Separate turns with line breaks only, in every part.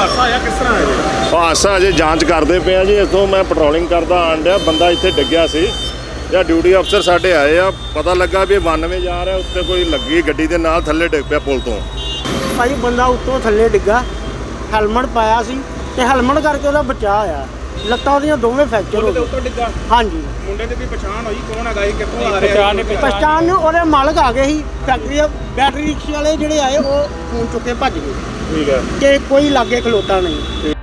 ਹਾਦਸਾ ਆਇਆ ਕਿਸ ਤਰ੍ਹਾਂ ਹੈ
ਹਾਦਸਾ ਅਜੇ ਜਾਂਚ ਕਰਦੇ ਪਏ ਆ ਜੀ ਇਥੋਂ ਮੈਂ ਪੈਟਰੋਲਿੰਗ ਕਰਦਾ ਆਣ ਡਿਆ ਬੰਦਾ ਇੱਥੇ ਡਿੱਗਿਆ ਸੀ। ਜਾਂ ਡਿਊਟੀ ਅਫਸਰ ਸਾਡੇ ਆਏ ਆ ਪਤਾ ਲੱਗਾ ਵੀ ਇਹ 92 ਜਾ ਰਿਹਾ ਉੱਤੇ ਕੋਈ ਲੱਗੀ ਗੱਡੀ ਦੇ ਨਾਲ ਥੱਲੇ ਡਿੱਗ ਪਿਆ ਪੁਲ ਤੋਂ।
ਭਾਈ ਬੰਦਾ ਉੱਤੋਂ ਥੱਲੇ ਡਿੱਗਾ ਹੈਲਮਟ ਪਾਇਆ ਸੀ ਤੇ ਹੈਲਮਟ ਕਰਕੇ ਉਹਦਾ ਬਚਾਅ ਆ ਲੱਤਾਂ ਉਹਦੀਆਂ ਦੋਵੇਂ ਫ੍ਰੈਕਚਰ ਹੋ
ਉੱਤੋਂ ਡਿੱਗਾ?
ਹਾਂਜੀ।
ਮੁੰਡੇ ਦੀ ਵੀ ਪਛਾਣ ਹੋਈ ਕੌਣ ਹੈਗਾ ਇਹ ਕਿੱਥੋਂ ਆ ਰਿਹਾ?
ਪਛਾਣ ਨੂੰ ਉਹਦੇ ਮਾਲਕ ਆ ਗਏ ਸੀ ਫੈਕਟਰੀ ਬੈਟਰੀ ਰਿਕਸ਼ੇ ਵਾਲੇ ਜਿਹੜੇ ਆਏ ਉਹ ਫੋਨ ਚੁੱਕੇ ਭੱਜ ਗਏ।
ਠੀਕ ਹੈ।
ਕਿ ਕੋਈ ਲਾਗੇ ਖਲੋਤਾ ਨਹੀਂ।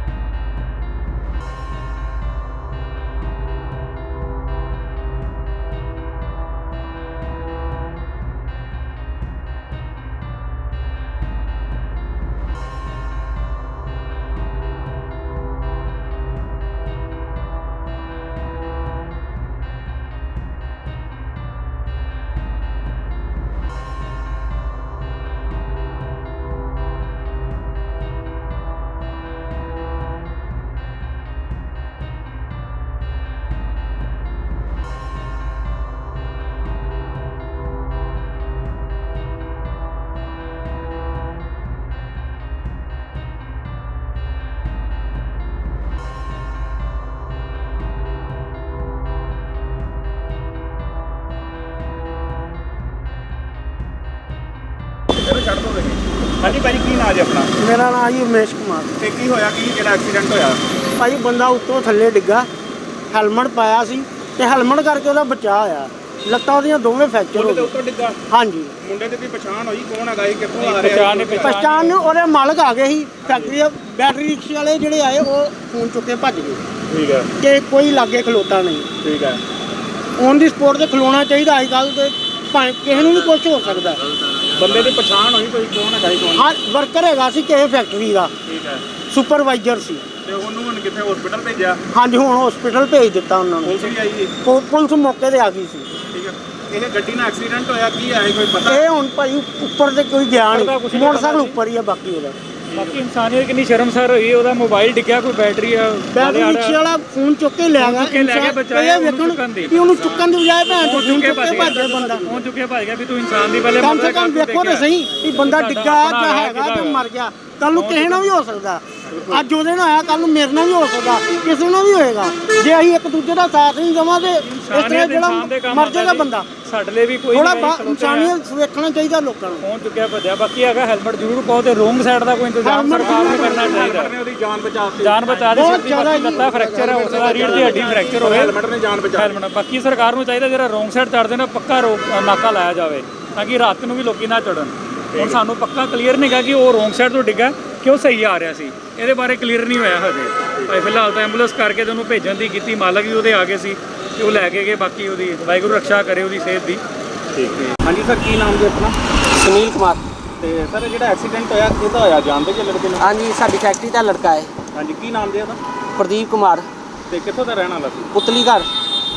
ਹਾਂਜੀ ਭਾਈ ਕੀ ਨਾਂ ਜੀ ਆਪਣਾ?
ਮੇਰਾ ਨਾਮ ਜੀ ਉਮੇਸ਼ ਕੁਮਾਰ।
ਤੇ ਕੀ ਹੋਇਆ? ਕੀ ਜਿਹੜਾ ਐਕਸੀਡੈਂਟ ਹੋਇਆ?
ਭਾਈ ਬੰਦਾ ਉੱਤੋਂ ਥੱਲੇ ਡਿੱਗਾ ਹੈਲਮਟ ਪਾਇਆ ਸੀ ਤੇ ਹੈਲਮਟ ਕਰਕੇ ਉਹਦਾ ਬਚਾਅ ਆ ਲੱਤਾਂ ਉਹਦੀਆਂ ਦੋਵੇਂ ਫ੍ਰੈਕਚਰ ਹੋ
ਮੁੰਡੇ ਦੇ
ਗਏ
ਉੱਤੋਂ ਡਿੱਗਾ?
ਹਾਂਜੀ।
ਮੁੰਡੇ ਦੀ ਵੀ ਪਛਾਣ ਹੋਈ? ਕੌਣ ਹੈਗਾ ਇਹ? ਕਿੱਥੋਂ ਆ ਰਿਹਾ?
ਪਛਾਣ ਨੂੰ ਉਹਦੇ ਮਾਲਕ ਆ ਗਏ ਸੀ। ਫੈਕਟਰੀ ਦੇ ਬੈਟਰੀ ਰਿਕਸ਼ੇ ਵਾਲੇ ਜਿਹੜੇ ਆਏ ਉਹ ਫੋਨ ਚੁੱਕੇ ਭੱਜ ਗਏ।
ਠੀਕ ਹੈ।
ਕਿ ਕੋਈ ਲਾਗੇ ਖਲੋਤਾ ਨਹੀਂ।
ਠੀਕ ਹੈ।
ਔਨ ਦੀ ਸਪੋਰਟ ਤੇ ਖਲੋਣਾ ਚਾਹੀਦਾ ਅੱਜ ਕੱਲ੍ਹ ਤੇ। ਭਾਵੇਂ ਕਿਸੇ ਨੂੰ ਵੀ ਕੁਝ ਹੋ ਸਕਦਾ।
ਬੰਦੇ ਦੀ ਪਛਾਣ ਹੋਈ ਕੋਈ ਕੌਣ ਹੈਗਾ ਇਹ ਕੌਣ
ਹਾਂ ਵਰਕਰ ਹੈਗਾ ਸੀ ਕਿਸੇ ਫੈਕਟਰੀ ਦਾ।
ਠੀਕ ਹੈ।
ਸੁਪਰਵਾਈਜ਼ਰ ਸੀ।
ਤੇ ਉਹਨੂੰ ਹੁਣ ਕਿੱਥੇ ਹਸਪੀਟਲ ਭੇਜਿਆ?
ਹਾਂਜੀ ਹੁਣ ਹਸਪੀਟਲ ਭੇਜ ਦਿੱਤਾ ਉਹਨਾਂ ਨੂੰ।
ਪੁਲਿਸ ਵੀ ਆਈ ਜੀ
ਪੁ- ਪੁਲਿਸ ਮੌਕੇ ਤੇ ਆ ਗਈ ਸੀ।
ਠੀਕ ਹੈ। ਇਹ ਗੱਡੀ ਨਾਲ ਐਕਸੀਡੈਂਟ ਹੋਇਆ ਕੀ ਹੈ? ਕੋਈ ਪਤਾ?
ਇਹ ਹੁਣ ਭਾਈ ਉੱਪਰ ਤੇ ਕੋਈ ਗਿਆ
ਪਤਾ ਕੁਛ
ਨਹੀਂ ਮੋਟਰਸਾਈਕਲ
ਪਤਾ
ਉੱਪਰ ਹੀ ਆ ਬਾਕੀ ਉਹਦਾ।
ਬਾਕੀ ਇਨਸਾਨੀਅਤ ਕਿੰਨੀ ਸ਼ਰਮਸਾਰ ਹੋਈ ਉਹਦਾ ਮੋਬਾਈਲ ਡਿੱਗਿਆ ਕੋਈ ਬੈਟਰੀ ਆ
ਬੈਟਰੀ ਰਿਕਸ਼ੇ ਵਾਲਾ ਫੋਨ ਚੁੱਕ ਕੇ ਲੈ ਗਿਆ
ਕੇ ਲੈ ਗਿਆ,
ਇਨਸਾਨ-
ਬਚਾਇਆ
ਵੇਖਣ
ਚੁੱਕਣ ਦੀ।
ਵੀ ਉਹਨੂੰ ਚੁੱਕਣ ਦੀ ਬਜਾਏ ਭੈਣ ਫੋਨ
ਚੁੱਕੇ
ਕੇ
ਭੱਜ
ਭੱਜਿਆ ਬੰਦਾ
ਪਹੁੰਚ ਚੁੱਕੇ ਭੱਜ ਗਿਆ ਵੀ ਤੂੰ ਇਨਸਾਨ ਦੀ ਪਹਿਲੇ
ਕਮ ਸੇ ਕਮ
ਤੂੰ
ਵੇਖੋ ਤੇ
ਦੇਖਿਆ।
ਸਹੀ ਵੀ ਬੰਦਾ ਡਿੱਗਾ ਜਾਂ ਹੈਗਾ ਤੇ। ਮਰ ਗਿਆ ਕੱਲ ਨੂੰ ਕਿਸੇ ਨਾਲ ਵੀ ਹੋ ਸਕਦਾ ਅੱਜ ਉਹਦੇ ਨਾਲ ਆਇਆ ਕੱਲ ਨੂੰ ਮੇਰੇ ਨਾਲ ਵੀ ਹੋ ਸਕਦਾ ਕਿਸੇ ਨਾਲ ਵੀ ਹੋਏਗਾ ਜੇ ਅਸੀਂ ਇੱਕ ਦੂਜੇ ਦਾ ਸਾਥ ਨਹੀਂ ਦੇਵਾਂਗੇ ਇਸ ਤਰ੍ਹਾਂ ਜਿਹੜਾ ਮਰ ਜਾਏਗਾ। ਬੰਦਾ
ਸਾਡੇ ਲਈ ਵੀ ਕੋਈ
ਥੋੜਾ
ਨਹੀਂ।
ਇਨਸਾਨੀਅਤ ਵੇਖਣਾ ਚਾਹੀਦਾ ਲੋਕਾਂ ਨੂੰ।
ਪਹੁੰਚ ਚੁੱਕਿਆ ਭੱਜਿਆ ਬਾਕੀ ਹੈਗਾ ਹੈਲਮਟ ਜ਼ਰੂਰ ਪਾਓ ਤੇ ਰੋਂਗ ਸਾਈਡ ਦਾ ਕੋਈ ਇੰਤਜ਼ਾਮ ਸਰਕਾਰ ਨੂੰ ਕਰਨਾ
ਹੈਲਮਟ
ਚਾਹੀਦਾ।
ਨੇ ਉਹਦੀ ਜਾਨ ਬਚਾਤੀ
ਜਾਨ ਬਚਾ ਦੀ
ਬਹੁਤ
ਸਕਦੀ
ਜ਼ਿਆਦਾ
ਬਾਕੀ। ਲੱਤਾਂ ਫ੍ਰੈਕਚਰ ਹੈ ਉਸ ਦਾ ਰੀੜ ਦੀ ਹੱਡੀ ਫ੍ਰੈਕਚਰ ਹੋਵੇ।
ਹੈਲਮਟ ਨੇ ਜਾਨ ਬਚਾਤੀ
ਹੈਲਮਟ ਬਾਕੀ ਸਰਕਾਰ ਨੂੰ ਚਾਹੀਦਾ ਜਿਹੜਾ ਰੋਂਗ ਸਾਈਡ ਚੜਦੇ ਨੇ ਪੱਕਾ ਰੋਕ ਨਾਕਾ ਲਾਇਆ ਜਾਵੇ ਤਾਂ ਕਿ ਰਾਤ ਨੂੰ ਵੀ ਲੋਕੀ ਨਾ ਚੜਨ ਹੁਣ ਸਾਨੂੰ ਪੱਕਾ ਕਲੀਅਰ ਨਹੀਂਗਾ ਕਿ ਉਹ ਰੋਂਗ ਸਾਈਡ ਤੋਂ ਡਿੱਗਾ ਕਿ ਉਹ ਸਹੀ ਆ ਰਿਹਾ ਸੀ। ਇਹਦੇ ਬਾਰੇ ਕਲੀਅਰ ਨਹੀਂ ਹੋਇਆ ਹਜੇ। ਭਾਈ ਫਿਲਹਾਲ ਤਾਂ ਐਂਬੂਲੈਂਸ ਕਰਕੇ ਤੇ ਉਹਨੂੰ ਭੇਜਣ ਦੀ ਕੀਤੀ ਮਾਲਕ ਵੀ ਉਹਦੇ ਆ ਗਏ ਸੀ। ਤੇ ਉਹ ਲੈ ਕੇ ਗਏ ਬਾਕੀ ਉਹਦੀ ਵਾਹਿਗੁਰੂ ਰੱਖਿਆ ਕਰੇ ਉਹਦੀ ਸਿਹਤ ਦੀ।
ਹਾਂਜੀ ਸਰ ਕੀ ਨਾਮ ਜੀ ਆਪਣਾ?
ਸੁਨੀਲ ਕੁਮਾਰ।
ਤੇ ਸਰ ਜਿਹੜਾ ਐਕਸੀਡੈਂਟ ਹੋਇਆ ਕਿਹਦਾ ਹੋਇਆ? ਜਾਣਦੇ ਜੀ ਲੜਕੇ ਨੂੰ?
ਹਾਂਜੀ ਸਾਡੀ ਫੈਕਟਰੀ ਦਾ ਲੜਕਾ ਹੈ।
ਹਾਂਜੀ ਕੀ ਨਾਮ ਜੀ ਉਹਦਾ?
ਪ੍ਰਦੀਪ ਕੁਮਾਰ।
ਤੇ ਕਿੱਥੋਂ ਦਾ ਰਹਿਣ ਵਾਲਾ ਸੀ?
ਪੁਤਲੀ ਘਰ।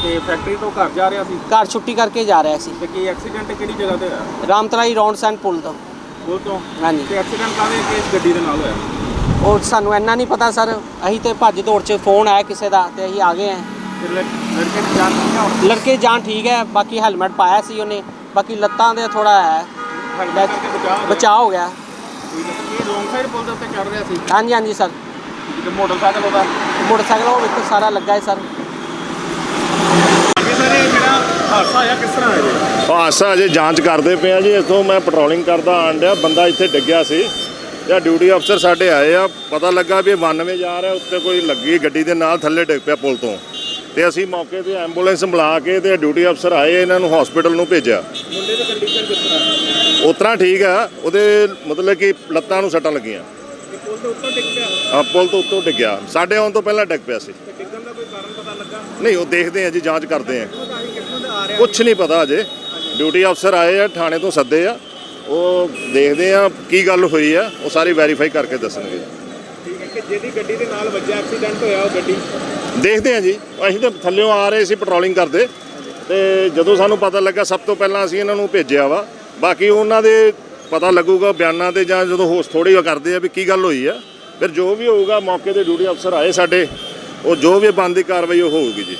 ਤੇ ਫੈਕਟਰੀ ਤੋਂ ਘਰ ਜਾ ਰਿਹਾ ਸੀ?
ਘਰ ਛੁੱਟੀ ਕਰਕੇ ਜਾ ਰਿਹਾ ਸੀ।
ਤੇ ਕੀ ਐਕਸੀਡੈਂਟ ਕਿਹੜੀ ਜਗ੍ਹਾ ਤੇ ਹੋਇਆ?
ਰਾਮਤਲਾਈ ਰੌਂਡ ਸੈਂਡ ਪੁਲ ਤੋਂ।
ਉਹ ਤੋਂ?
ਹਾਂਜੀ।
ਤੇ ਐਕਸੀਡੈਂਟ ਕਾਹਦੇ ਕਿਸ ਗੱਡੀ ਦੇ ਨਾਲ ਹੋਇਆ?
ਉਹ ਸਾਨੂੰ ਇੰਨਾ ਨਹੀਂ ਪਤਾ ਸਰ। ਅਸੀਂ ਤੇ ਭੱਜ ਦੌੜ 'ਚ ਫੋਨ ਆਇਆ ਕਿਸੇ ਦਾ ਤੇ ਅਸੀਂ ਆ ਗਏ
ਲੜ- ਲੜਕੇ ਦੀ ਜਾਨ
ਲੜਕੇ ਠੀਕ ਹੈ ਬਾਕੀ ਹੈਲਮਟ ਪਾਇਆ ਸੀ ਉਹਨੇ ਬਾਕੀ ਲੱਤਾਂ ਦੇ ਥੋੜਾ ਹੈ।
ਬਚਾਅ ਹੋ ਗਿਆ।
ਬਚਾਅ ਹੋ ਗਿਆ।
ਠੀਕ ਹੈ। ਇਹ ਰੋਂਗ ਸਾਈਡ ਪੁਲ ਦੇ ਉੱਤੇ ਚੜ ਰਿਹਾ ਸੀ।
ਹਾਂਜੀ ਹਾਂਜੀ ਸਰ।
ਤੇ ਮੋਟਰਸਾਈਕਲ ਉਹਦਾ।
ਮੋਟਰਸਾਈਕਲ ਉਹ ਵੇਖੋ ਸਾਰਾ ਲੱਗਾ ਹੈ ਸਰ।
ਅੱਗੇ ਸਰ ਇਹ ਜਿਹੜਾ ਹਾਦਸਾ ਆਇਆ ਕਿਸ ਤਰ੍ਹਾਂ ਹੈ ਜੀ?
ਹਾਦਸਾ ਅਜੇ ਜਾਂਚ ਕਰਦੇ ਪਏ ਆ ਜੀ। ਇਥੋਂ ਮੈਂ ਪੈਟਰੋਲਿੰਗ ਕਰਦਾ ਆਣ ਡਿਆ। ਬੰਦਾ ਇੱਥੇ ਡਿੱਗਿਆ ਸੀ। ਜਾਂ ਡਿਊਟੀ ਅਫਸਰ ਸਾਡੇ ਆਏ ਆ। ਪਤਾ ਲੱਗਾ ਵੀ ਇਹ 92 ਜਾ ਰਿਹਾ। ਉੱਤੇ ਕੋਈ ਲੱਗੀ ਗੱਡੀ ਦੇ ਨਾਲ ਥੱਲੇ ਡਿੱਗ ਪਿਆ ਪੁਲ ਤੋਂ। ਤੇ ਅਸੀਂ ਮੌਕੇ ਤੇ ਐਂਬੂਲੈਂਸ ਬੁਲਾ ਕੇ ਤੇ ਡਿਊਟੀ ਅਫਸਰ ਆਏ ਇਹਨਾਂ ਨੂੰ ਹਸਪੀਟਲ ਨੂੰ ਭੇਜਿਆ।
ਮੁੰਡੇ ਦੀ ਕੰਡੀਸ਼ਨ ਕਿਸ ਤਰ੍ਹਾਂ?
ਉਤਰਾ ਠੀਕ ਆ ਉਹਦੇ ਮਤਲਬ ਕਿ ਲੱਤਾਂ ਨੂੰ ਸੱਟਾਂ ਲੱਗੀਆਂ।
ਪੁਲ ਉੱਤੋਂ ਡਿੱਗ ਪਿਆ?
ਆ ਪੁਲ ਤੋਂ ਉੱਤੋਂ ਡਿੱਗਿਆ ਸਾਡੇ ਆਉਣ ਤੋਂ ਪਹਿਲਾਂ ਡਿੱਗ ਪਿਆ ਸੀ।
ਤੇ ਡਿੱਗਣ ਦਾ ਕੋਈ ਕਾਰਨ ਪਤਾ ਲੱਗਾ?
ਨਹੀਂ ਉਹ ਦੇਖਦੇ ਆ ਜੀ ਜਾਂਚ ਕਰਦੇ ਆ। ਕੁਝ ਨਹੀਂ ਪਤਾ ਅਜੇ। ਡਿਊਟੀ ਅਫਸਰ ਆਏ ਆ ਥਾਣੇ ਤੋਂ ਸੱਦੇ ਆ। ਉਹ ਦੇਖਦੇ ਆ ਕੀ ਗੱਲ ਹੋਈ ਆ ਉਹ ਸਾਰੀ ਵੈਰੀਫਾਈ ਕਰਕੇ ਦੱਸਣਗੇ।
ਠੀਕ ਹੈ ਕਿ ਜਿਹਦੀ ਗੱਡੀ ਦੇ ਨਾਲ ਵੱਜਿਆ ਐਕਸੀਡੈਂਟ ਹੋਇਆ ਉਹ ਗੱਡੀ?
ਦੇਖਦੇ ਹਾਂ ਜੀ। ਅਸੀਂ ਤਾਂ ਥੱਲਿਓਂ ਆ ਰਹੇ ਸੀ ਪੈਟਰੋਲਿੰਗ ਕਰਦੇ ਤੇ ਜਦੋਂ ਸਾਨੂੰ ਪਤਾ ਲੱਗਾ, ਸਭ ਤੋਂ ਪਹਿਲਾਂ ਅਸੀਂ ਇਹਨਾਂ ਨੂੰ ਭੇਜਿਆ ਵਾ। ਬਾਕੀ ਉਹਨਾਂ ਦੇ ਪਤਾ ਲੱਗੂਗਾ ਬਿਆਨਾਂ ਤੇ ਜਾਂ ਜਦੋਂ ਹੋਸ ਥੋੜੀ ਕਰਦੇ ਆ ਵੀ ਕੀ ਗੱਲ ਹੋਈ ਆ। ਫਿਰ ਜੋ ਵੀ ਹੋਊਗਾ, ਮੌਕੇ ਤੇ ਡਿਊਟੀ ਅਫਸਰ ਆਏ ਸਾਡੇ। ਉਹ ਜੋ ਵੀ ਬੰਦੀ ਕਾਰਵਾਈ ਉਹ ਹੋਊਗੀ ਜੀ।